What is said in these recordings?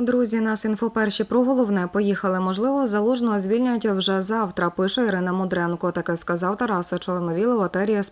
Друзі, нас інфо перші про головне поїхали. Можливо, залужного звільнять вже завтра. Пише Ірина Мудренко. Таке сказав Тараса Чорновіл в етері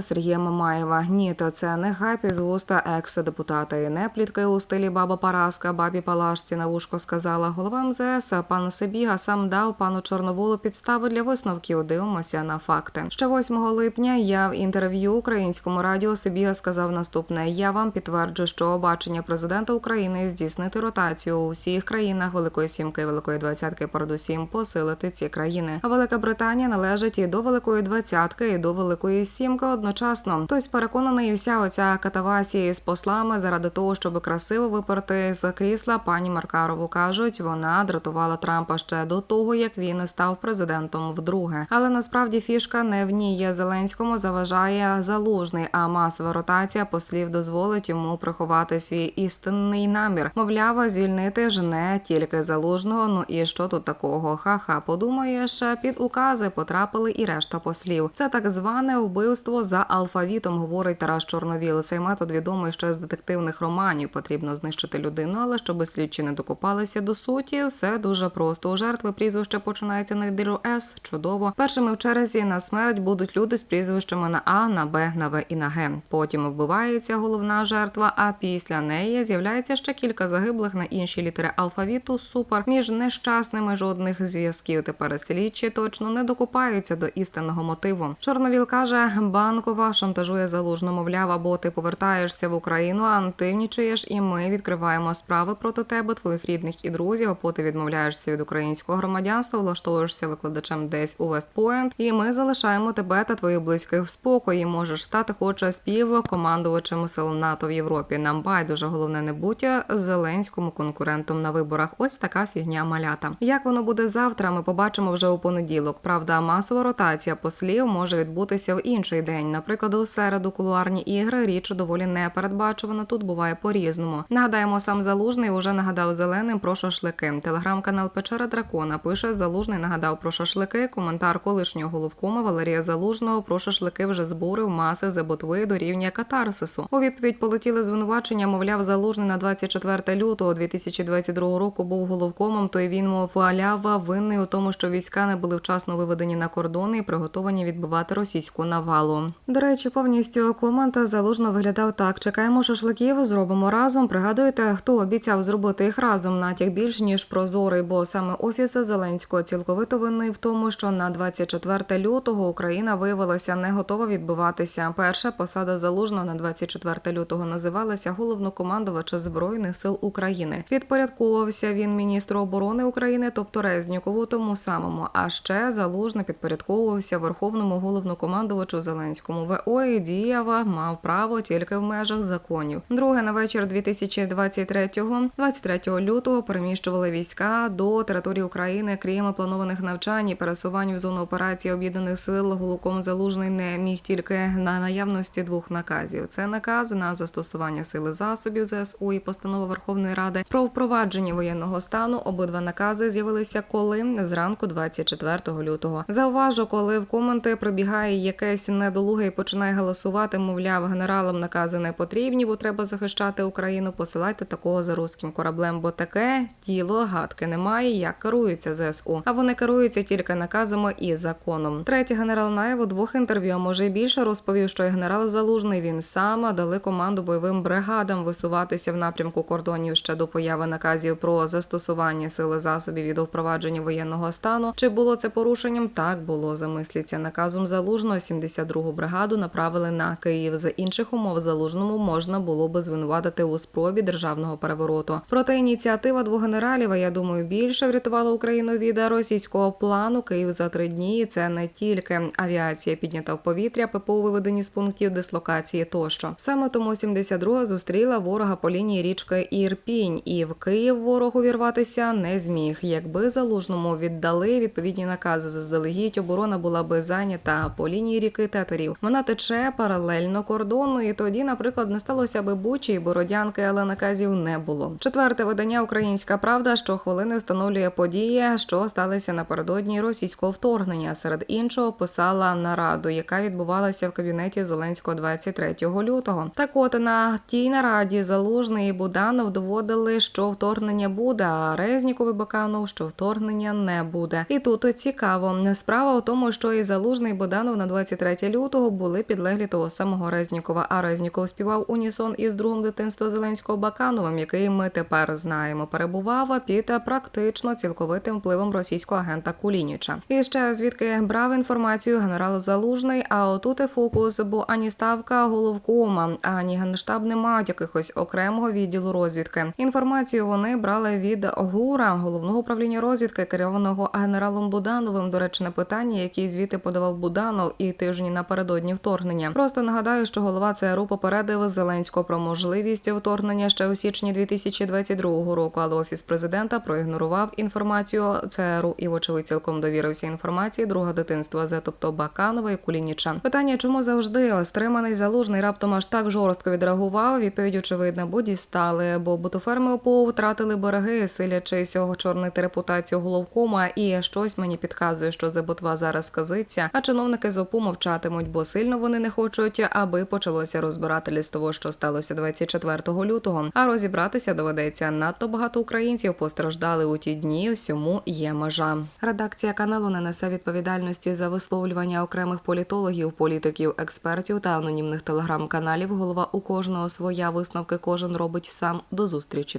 Сергія Мамаєва. Ні, то це не хайп із вуста екс-депутата і не плітки у стилі баба Параска, бабі Палашці на вушко сказала. Голова МЗС пан Сибіга сам дав пану Чорноволу підстави для висновків. Дивимося на факти. Ще 8 липня я в інтерв'ю українському радіо Сибіга сказав наступне: я вам підтверджу, що бачення президента України здійснити ротацію у всіх країнах Великої Сімки, Великої Двадцятки, передусім посилити ці країни. А Велика Британія належить і до Великої Двадцятки, і до Великої Сімки одночасно. Хтось переконаний, вся оця катавасія з послами заради того, щоб красиво виперти з крісла пані Маркарову кажуть, вона дратувала Трампа ще до того, як він став президентом вдруге. Але насправді фішка не в ній є Зеленському заважає залужний, а масова ротація послів дозволить йому приховати свій істинний намір. Мовляв, звільнити ж не тільки залужного. Ну і що тут такого? Ха-ха, подумаєш, під укази потрапили і решта послів. Це так зване вбивство за алфавітом, говорить Тарас Чорновіл. Цей метод відомий ще з детективних романів. Потрібно знищити людину, але щоб слідчі не докопалися до суті, все дуже просто. У жертви прізвище починається на літеру С. Чудово. Першими в черзі на смерть будуть люди з прізвищами на А, на Б, на В і на Г. Потім вбивається головна жертва. А після неї з'являється ще кілька загиблих на інші літери алфавіту. Супер між нещасними жодних зв'язків. Тепер слідчі точно не докопаються до істинного мотиву. Чорновіл каже, банкова шантажує залужно, мовляв, або ти повертаєшся в Україну, а антивнічуєш, і ми відкриваємо справи проти тебе, твоїх рідних і друзів. Або ти відмовляєшся від українського громадянства, влаштовуєшся викладачем десь у Вестпойнт, і ми залишаємо тебе та твоїх близьких в спокої. Можеш стати, хоче співкомандувачем сил НАТО в Європі. Нам байдуже головне не будь зеленському конкурентом на виборах. Ось така фігня малята. Як воно буде завтра? Ми побачимо вже у понеділок. Правда, масова ротація послів може відбутися в інший день. Наприклад, у середу кулуарні ігри річ доволі непередбачувана. Тут буває по-різному. Нагадаємо, сам залужний уже нагадав зеленим про шашлики. Телеграм-канал Печера Дракона пише: Залужний нагадав про шашлики. Коментар колишнього головкома Валерія Залужного про шашлики вже збурив маси за ботви до рівня катарсису. У відповідь полетіли звинувачення. Мовляв, залужний на 24 лютого 2022 року був головкомом. То він мов алява винний у тому, що війська не були вчасно виведені на кордони і приготовані відбивати російську навалу. До речі, повністю комента залужно виглядав так: чекаємо шашликів, зробимо разом. Пригадуєте, хто обіцяв зробити їх разом натяк більш ніж прозорий, бо саме офіс Зеленського цілковито винний в тому, що на 24 лютого Україна виявилася не готова відбиватися. Перша посада залужного на 24 лютого називалася головнокомандувача збройних сил України. Підпорядковувався він міністру оборони України, тобто Резнюкову, тому самому. А ще залужно підпорядковувався верховному головнокомандувачу Зеленському. ВО і діява мав право тільки в межах законів. Друге на вечір 2023-го, 23 лютого переміщували війська до території України, крім планованих навчань і пересувань в зону операції об'єднаних сил. Гулуком залужний не міг тільки на наявності двох наказів. Це наказ на застосування сили засобів ЗСУ і постанова Верховної Ради про впровадження воєнного стану. Обидва накази з'явилися коли зранку 24 лютого. Зауважу, коли в коменти прибігає якесь недолуге і починає голосувати, мовляв, генералам накази не потрібні, бо треба захищати Україну. Посилайте такого за руським кораблем, бо таке діло гадки немає. Як керуються ЗСУ, а вони керуються тільки наказами і законом. Третій генерал Наєв у двох інтерв'ю, може більше, розповів, що і генерал Залужний він сам дали команду бойовим бригадам висуватися в напрямку кордонів ще до появи наказів про застосування сили засобів і до впровадження воєнного стану. Чи було це порушенням? Так було. Замисліться наказом залужного 72-гу бригаду направили на Київ. За інших умов залужному можна було би звинуватити у спробі державного перевороту. Проте ініціатива двох генералів, а я думаю, більше врятувала Україну від російського плану Київ за три дні. І Це не тільки авіація піднята в повітря, ППО виведені з пунктів дислокації тощо. Саме тому 72-га зустріла ворога по лінії річки Ірпінь, і в Київ ворог увірватися не зміг. Якби залужному віддали відповідні накази заздалегідь, оборона була би зайнята по лінії ріки Тетерів. Вона тече паралельно кордону, і тоді, наприклад, не сталося би Бучі і Бородянки, але наказів не було. Четверте видання Українська Правда щохвилини встановлює події, що сталися напередодні російського вторгнення. Серед іншого писала нараду, яка відбувалася в кабінеті Зеленського 23 лютого. Так от на тій нараді Залужний і Буданов доводили заявили, що вторгнення буде. А Резніков і Баканов, що вторгнення не буде. І тут цікаво. Справа в тому, що і Залужний і Боданов на 23 лютого були підлеглі того самого Резнікова. А Резніков співав унісон із другом дитинства Зеленського Бакановим, який ми тепер знаємо, перебував під практично цілковитим впливом російського агента Кулініча. І ще звідки брав інформацію генерал Залужний. А отут і фокус, бо ані ставка головкома, ані генштаб не мають якихось окремого відділу розвідки. Інформацію вони брали від ГУРа, головного управління розвідки, керованого генералом Будановим. До речі, на питання, які звіти подавав Буданов і тижні напередодні вторгнення. Просто нагадаю, що голова ЦРУ попередив Зеленського про можливість вторгнення ще у січні 2022 року, але офіс президента проігнорував інформацію ЦРУ і, вочевидь, цілком довірився інформації друга дитинства, Зе, тобто Баканова і Кулініча. Питання, чому завжди стриманий залужний раптом аж так жорстко відреагував? Відповідь очевидна, бо дістали, бо бутоферми ОПО втратили береги, силячись очорнити репутацію головкома. І щось мені підказує, що заботва зараз сказиться, а чиновники з ОПУ мовчатимуть, бо сильно вони не хочуть, аби почалося розбирательство, що сталося 24 лютого. А розібратися доведеться надто багато українців постраждали у ті дні. Всьому є межа. Редакція каналу не несе відповідальності за висловлювання окремих політологів, політиків, експертів та анонімних телеграм-каналів. Голова у кожного своя висновки кожен робить сам. До зустрічі,